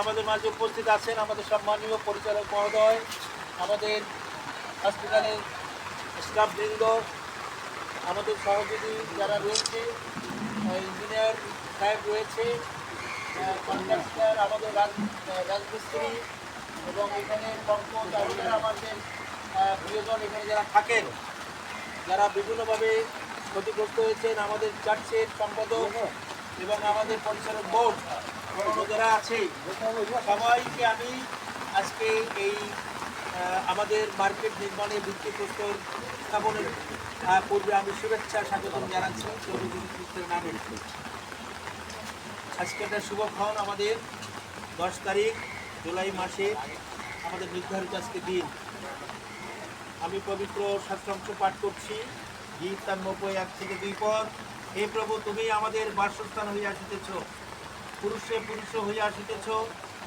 আমাদের মাঝে উপস্থিত আছেন আমাদের সম্মানীয় পরিচালক মহোদয়, আমাদের হসপিটালের স্টাফবৃন্দ আমাদের সহযোগী যারা রয়েছে ইঞ্জিনিয়ার সাহেব রয়েছে কন্ট্রাক্টর আমাদের রাজ রাজমিস্ত্রি এবং এখানে পঙ্কজ আমাদের প্রিয়জন এখানে যারা থাকেন, যারা বিভিন্নভাবে ক্ষতিগ্রস্ত হয়েছেন আমাদের চার্চের সম্পাদক এবং আমাদের পরিচালক বোর্ড। যারা আছে। সবাইকে আমি আজকে এই আমাদের মার্কেট নির্মাণে ভিত্তিপ্রস্তর স্থাপনের পূর্বে আমি শুভেচ্ছা, স্বাগতম জানাচ্ছি। চৌধুরী খ্রিস্টের নামে। আজকে একটা শুভক্ষণ আমাদের। দশ তারিখ, জুলাই মাসে আমাদের নির্ধারিত আজকে দিন। আমি পবিত্র শাস্ত্রাংশ পাঠ করছি। গীত তার নব্বই এক থেকে দুই পদ। হে প্রভু, তুমি আমাদের বাসস্থান হইয়া আসিতেছ। পুরুষে পুরুষ হইয়া আসিতেছ,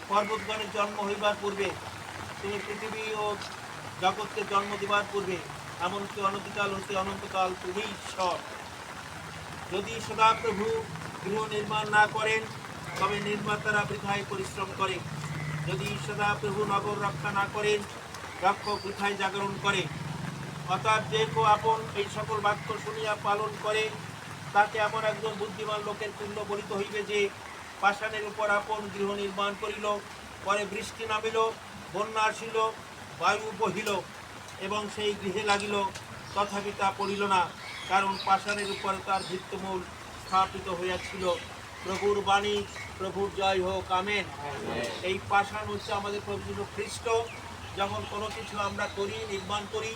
পর্বতগণের জন্ম হইবার পূর্বে। তিনি পৃথিবী ও জগৎকে জন্ম দিবার পূর্বে, এমনকি অনন্তকাল হইতে অনন্তকাল তুমি ঈশ্বর। যদি সদাপ্রভু গৃহ নির্মাণ না করেন, তবে নির্মাতারা বৃথায় পরিশ্রম করে। যদি সদাপ্রভু নগর রক্ষা না করেন, রক্ষক বৃথায় জাগরণ করে। অর্থাৎ যে কেউ আপন এই সকল বাক্য শুনিয়া পালন করে, তাকে এমন একজন বুদ্ধিমান লোকের পুণ্য বলিত হইবে যে পাষাণের উপর আপন গৃহ নির্মাণ করিল পরে বৃষ্টি নামিল বন্যা আসিল বায়ু বহিল এবং সেই গৃহে লাগিল তথাপি তা পড়িল না কারণ পাষাণের উপরে তার ভিত্তমূল স্থাপিত হইয়াছিল। প্রভুর বাণী প্রভুর জয় হোক আমেন। এই পাষাণ হচ্ছে আমাদের প্রভু যীশু খ্রিস্ট যখন কোনো কিছু আমরা করি নির্মাণ করি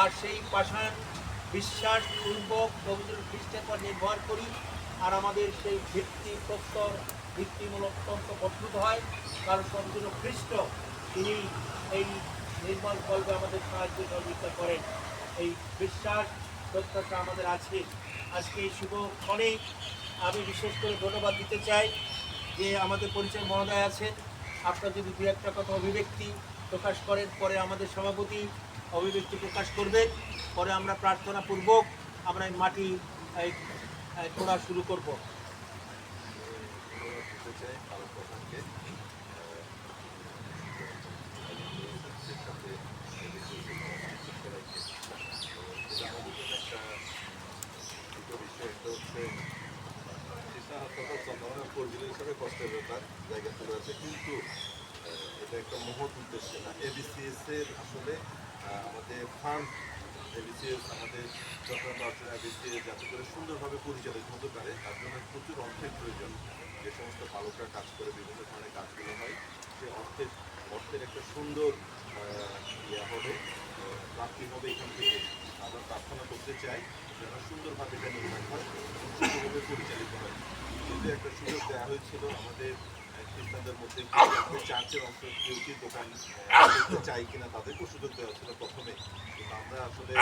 আর সেই পাষাণ বিশ্বাস পূর্বক প্রভু যীশু খ্রিস্টের পর নির্ভর করি আর আমাদের সেই ভিত্তি প্রস্তর, ভিত্তিমূলক তন্ত্র প্রস্তুত হয় কারণ যীশু খ্রিস্ট তিনি এই নির্মাণ কল্পে আমাদের সাহায্য সহযোগিতা করেন। এই বিশ্বাস, প্রত্যাশা আমাদের আছে। আজকে এই শুভ ক্ষণে আমি বিশেষ করে ধন্যবাদ দিতে চাই যে আমাদের পরিচয় মহোদয় আছেন। আপনার যদি দু একটা কথা অভিব্যক্তি প্রকাশ করেন, পরে আমাদের সভাপতি অভিব্যক্তি প্রকাশ করবেন। পরে আমরা প্রার্থনা পূর্বক আমরা এই মাটি এই, এই, শুরু করব। কষ্টের ব্যাপার জায়গা চলে আছে কিন্তু এটা একটা মহৎ উদ্দেশ্য না? এবিসিএস এর আসলে আমাদের ফান্ড এবিসিএস আমাদের চট্টগ্রাম অর্চনা এবিসিএস যাতে করে সুন্দরভাবে পরিচালিত হতে পারে, তার জন্য প্রচুর অর্থের প্রয়োজন। যে সমস্ত বালকরা কাজ করে, বিভিন্ন ধরনের কাজগুলো হয় সেই অর্থের অর্থের একটা সুন্দর ইয়ে হবে প্রাপ্তি হবে এখান থেকে। আমরা প্রার্থনা করতে চাই যেন সুন্দরভাবে এটা নির্মাণ হয় সুন্দরভাবে পরিচালিত হয়। যদি একটা সুযোগ দেওয়া হয়েছিল আমাদের আহ, মধ্যে চার্চের অংশ কেউ দোকান চাই কিনা তাদেরকেও সুযোগ দেওয়া ছিল প্রথমে। কিন্তু আমরা আসলে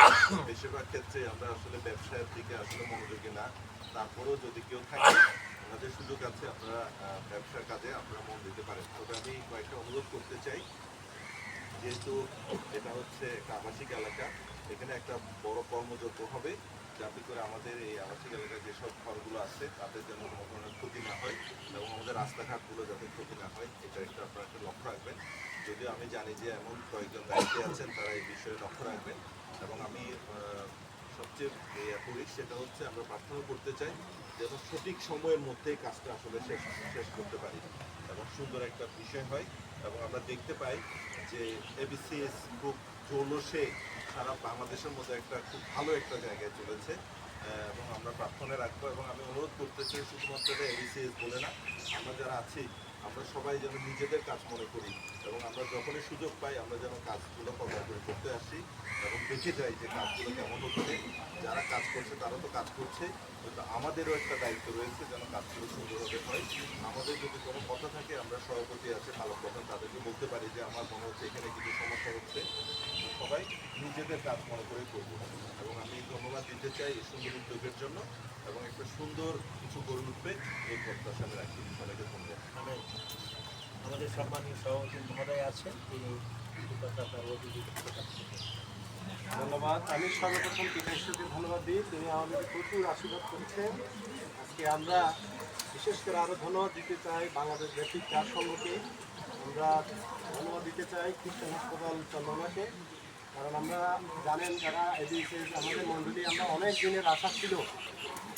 বেশিরভাগ ক্ষেত্রে আমরা আসলে ব্যবসায়ের দিকে আসলে মনোযোগী না। তারপরেও যদি কেউ থাকে আমাদের সুযোগ আছে আপনারা ব্যবসার কাজে আপনারা মন দিতে পারেন। তবে আমি কয়েকটা অনুরোধ করতে চাই। যেহেতু এটা হচ্ছে একটা আবাসিক এলাকা এখানে একটা বড় কর্মযজ্ঞ হবে। যাতে করে আমাদের এই আবাসিক এলাকায় যেসব ঘরগুলো আছে তাদের যেন কোনো ক্ষতি না হয়। রাস্তাঘাটগুলো যাতে ক্ষতি না হয় এটা একটা আপনারা একটা লক্ষ্য রাখবেন। যদিও আমি জানি যে এমন কয়েকজন দায়িত্বে আছেন, তারা এই বিষয়ে লক্ষ্য রাখবেন। এবং আমি সবচেয়ে ইয়ে করি সেটা হচ্ছে আমরা প্রার্থনা করতে চাই যেন সঠিক সময়ের মধ্যেই কাজটা আসলে শেষ শেষ করতে পারি। এবং সুন্দর একটা বিষয় হয়। এবং আমরা দেখতে পাই যে এবিসিএস খুব জৌলসে সারা বাংলাদেশের মধ্যে একটা খুব ভালো একটা জায়গায় চলেছে। এবং আমরা প্রার্থনা রাখব এবং আমি অনুরোধ করতে চাই শুধুমাত্র এবিসিএস বলে না, আমরা যারা আছি, আমরা সবাই যেন নিজেদের কাজ মনে করি এবং আমরা যখনই সুযোগ পাই, আমরা যেন কাজগুলো কভার করে করতে আসি এবং দেখে যাই যে কাজগুলো কেমন হচ্ছে। যারা কাজ করছে তারা তো কাজ করছে। কিন্তু আমাদেরও একটা দায়িত্ব রয়েছে যেন কাজগুলো সুন্দরভাবে হয়। আমাদের যদি কোনো কথা থাকে, আমরা সভাপতি আছে, ভালো কথা, তাদেরকে বলতে পারি যে আমার মনে হচ্ছে এখানে কিছু সমস্যা হচ্ছে। সবাই নিজেদের কাজ মনে করে করব। এবং আমি ধন্যবাদ দিতে চাই এই সুন্দর উদ্যোগের জন্য এবং একটা সুন্দর কিছু গড়ে উঠবে এই প্রত্যাশা আমি রাখি। সবাইকে ধন্যবাদ। আমি আমাদের সম্মানীয় সভাপতি মহোদয় আছেন, তিনি ধন্যবাদ। আমি সর্বপ্রথম পিতা ঈশ্বরকে ধন্যবাদ দিই। তিনি আমাদের প্রচুর আশীর্বাদ করছেন। আজকে আমরা বিশেষ করে আরও ধন্যবাদ দিতে চাই বাংলাদেশ বেসিক চার সংঘকে। আমরা ধন্যবাদ দিতে চাই খ্রিস্টান হাসপাতাল চন্দ্রমাকে কারণ আমরা জানেন যারা এবিএসএস আমাদের মণ্ডলী আমরা অনেক দিনের আশা ছিল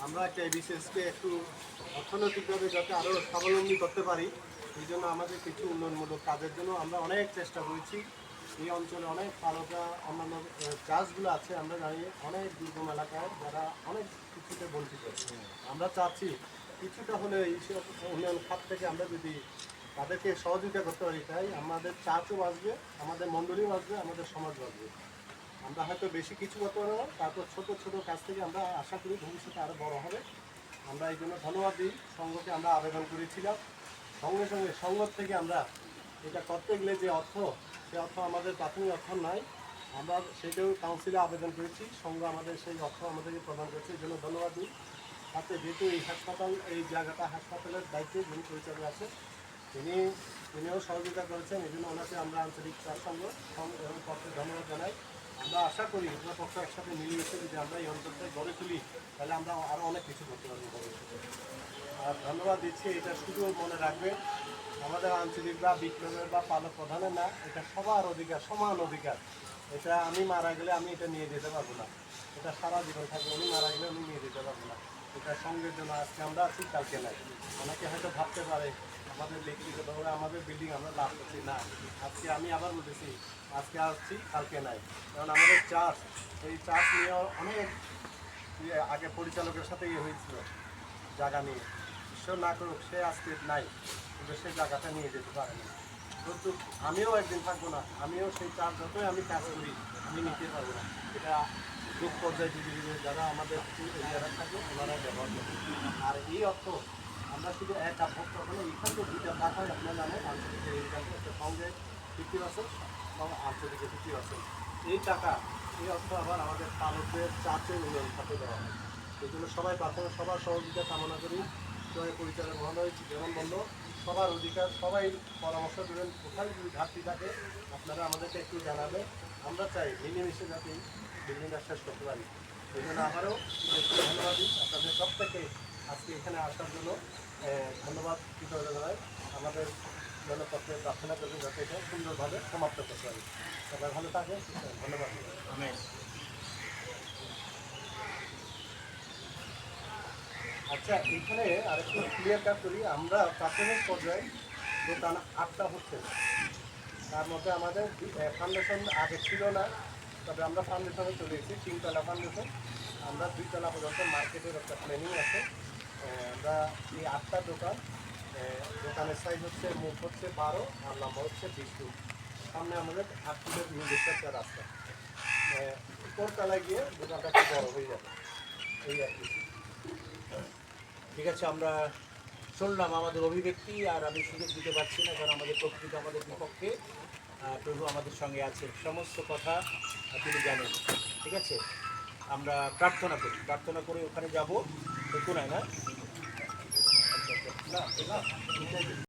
আমরা একটা এবিসিএসকে একটু অর্থনৈতিকভাবে যাতে আরও স্বাবলম্বী করতে পারি। এই জন্য আমাদের কিছু উন্নয়নমূলক কাজের জন্য আমরা অনেক চেষ্টা করেছি। এই অঞ্চলে অনেক পালকা অন্যান্য চাষগুলো আছে আমরা জানি অনেক দুর্গম এলাকায় যারা অনেক কিছুতে বঞ্চিত। আমরা চাচ্ছি কিছুটা হলে এই উন্নয়ন খাত থেকে আমরা যদি তাদেরকে সহযোগিতা করতে পারি তাই আমাদের চাচও বাঁচবে আমাদের মণ্ডলীও বাঁচবে আমাদের সমাজ বাঁচবে। আমরা হয়তো বেশি কিছু করতে পারব না, তারপর ছোট ছোট কাজ থেকে আমরা আশা করি ভবিষ্যতে আরও বড় হবে। আমরা এই জন্য ধন্যবাদ দিই সংঘকে আমরা আবেদন করেছিলাম। সঙ্গে সঙ্গে সংঘ থেকে আমরা এটা করতে গেলে যে অর্থ সে অর্থ আমাদের প্রাথমিক অর্থ নাই। আমরা সেটাও কাউন্সিলে আবেদন করেছি, সঙ্গে আমাদের সেই অর্থ আমাদেরকে প্রদান করেছে, এই জন্য ধন্যবাদ দিই। সাথে যেহেতু এই হাসপাতাল, এই জায়গাটা হাসপাতালের দায়িত্বে যিনি পরিচালক আছে তিনি, তিনিও সহযোগিতা করেছেন, এই জন্য ওনাকে আমরা আঞ্চলিক চার সংঘ এবং পক্ষে ধন্যবাদ জানাই। আমরা আশা করি উভয় পক্ষ একসাথে মিলেমিশে যদি আমরা এই অঞ্চলটাই গড়ে তুলি, তাহলে আমরা আরও অনেক কিছু করতে পারব আর ধন্যবাদ দিচ্ছি, এটা শুধু মনে রাখবেন। আমাদের আঞ্চলিক বা বিপ্লবের বা পালক প্রধানের না, এটা সবার অধিকার, সমান অধিকার। এটা আমি মারা গেলে আমি এটা নিয়ে যেতে পারব না। এটা সারা জীবন থাকবে, উনি মারা গেলে আমি নিয়ে যেতে পারব না। এটা সঙ্গের জন্য আজকে আমরা আছি, কালকে নাই। অনেকে হয়তো ভাবতে পারে, আমাদের ব্যক্তিগতভাবে আমাদের বিল্ডিং আমরা লাভ করছি। না, আজকে আমি আবার বলতেছি, আজকে আসছি, কালকে নাই। কারণ আমাদের চাষ, এই চাষ নিয়ে অনেক, আগে পরিচালকের সাথে ইয়ে হয়েছিল, জায়গা নিয়ে। ঈশ্বর না করুক, সে আজকে নাই, কিন্তু সেই জায়গাটা নিয়ে যেতে পারে না। কিন্তু আমিও একদিন থাকব না, আমিও সেই চার যতই আমি কাজ করি, আমি নিতে পারব না। এটা দুঃখ পর্যায়ে যারা আমাদের যারা থাকে ওনারা ব্যবহার করবে। আর এই অর্থ, আমরা শুধু এক আভ্যক কখনো এখান থেকে দুইটা ভাগ আপনারা জানেন আঞ্চলিক ইনকাম একটা সঙ্গে ফিফটি পার্সেন্ট এবং আঞ্চলিকে ফিফটি পার্সেন্ট এই টাকা, এই অর্থ আবার আমাদের পালকদের চাষের উন্নয়ন খাতে দেওয়া হয়। এই জন্য সবাই প্রাথমিক সবার সহযোগিতা কামনা করি। সবাই পরিচালক মহোদয় যেমন বলল, সবার অধিকার, সবাই পরামর্শ দেবেন, কোথায় যদি ঘাটতি থাকে, আপনারা আমাদেরকে একটু জানাবেন আমরা চাই মিলেমিশে যাতে বিল্ডিংটা শেষ করতে পারি। এই জন্য আবারও একটু ধন্যবাদ। দিই আপনাদের সব থেকে আজকে এখানে আসার জন্য ধন্যবাদ কৃতজ্ঞতা জানাই আমাদের জনপক্ষে প্রার্থনা করবেন যাতে এটা সুন্দরভাবে সমাপ্ত করতে পারি। সবাই ভালো থাকেন ধন্যবাদ। আচ্ছা এখানে আরেকটু ক্লিয়ার কাট করি। আমরা প্রাথমিক পর্যায়ে দোকান আটটা হচ্ছে তার মধ্যে আমাদের ফাউন্ডেশন আগে ছিল না। তবে আমরা ফাউন্ডেশনে চলে এসেছি, তিনতলা ফাউন্ডেশন আমরা দুইতলা পর্যন্ত মার্কেটের একটা প্ল্যানিং আছে। আমরা এই আটটা দোকান দোকানের সাইজ হচ্ছে মুখ হচ্ছে বারো, আর লম্বা হচ্ছে বিশ ফুট। সামনে আমাদের আট ফুটের নিজস্ব একটা রাস্তা। উপরতলায় গিয়ে দোকানটা একটু বড় হয়ে যাবে। এই আর কি। ঠিক আছে, আমরা শুনলাম আমাদের অভিব্যক্তি আর আমি সুযোগ দিতে পারছি না, কারণ আমাদের প্রকৃতি আমাদের বিপক্ষে প্রভু আমাদের সঙ্গে আছে। সমস্ত কথা তিনি জানেন, ঠিক আছে? আমরা প্রার্থনা করি, প্রার্থনা করে ওখানে যাব। কোনায় না না?